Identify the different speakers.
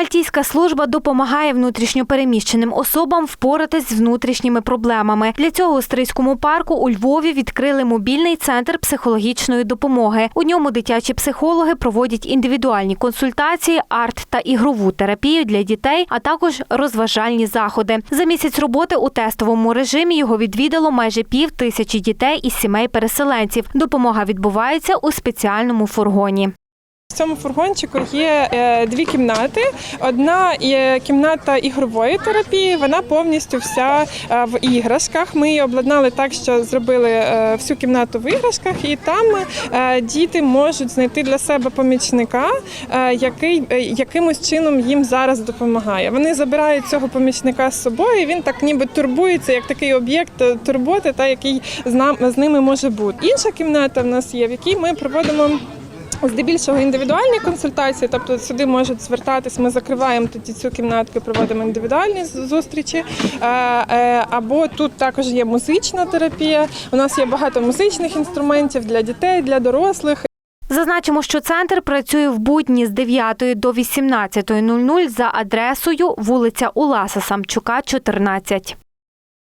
Speaker 1: Мальтійська служба допомагає внутрішньопереміщеним особам впоратись з внутрішніми проблемами. Для цього у Стрийському парку у Львові відкрили мобільний центр психологічної допомоги. У ньому дитячі психологи проводять індивідуальні консультації, арт та ігрову терапію для дітей, а також розважальні заходи. За місяць роботи у тестовому режимі його відвідало майже пів тисячі дітей із сімей переселенців. Допомога відбувається у спеціальному фургоні.
Speaker 2: В цьому фургончику є е, дві кімнати. Одна є кімната ігрової терапії, вона повністю вся е, в іграшках. Ми її обладнали так, що зробили е, всю кімнату в іграшках, і там діти можуть знайти для себе помічника, який якимось чином їм зараз допомагає. Вони забирають цього помічника з собою. і Він так ніби турбується, як такий об'єкт турботи, та який з ними може бути. Інша кімната в нас є, в якій ми проводимо. Здебільшого індивідуальні консультації, тобто сюди можуть звертатись. Ми закриваємо тоді цю кімнатку, проводимо індивідуальні зустрічі. Е, е, Або тут також є музична терапія. У нас є багато музичних інструментів для дітей, для дорослих.
Speaker 1: Зазначимо, що центр працює в будні з 9 до 18.00 за адресою вулиця Уласа Самчука, 14.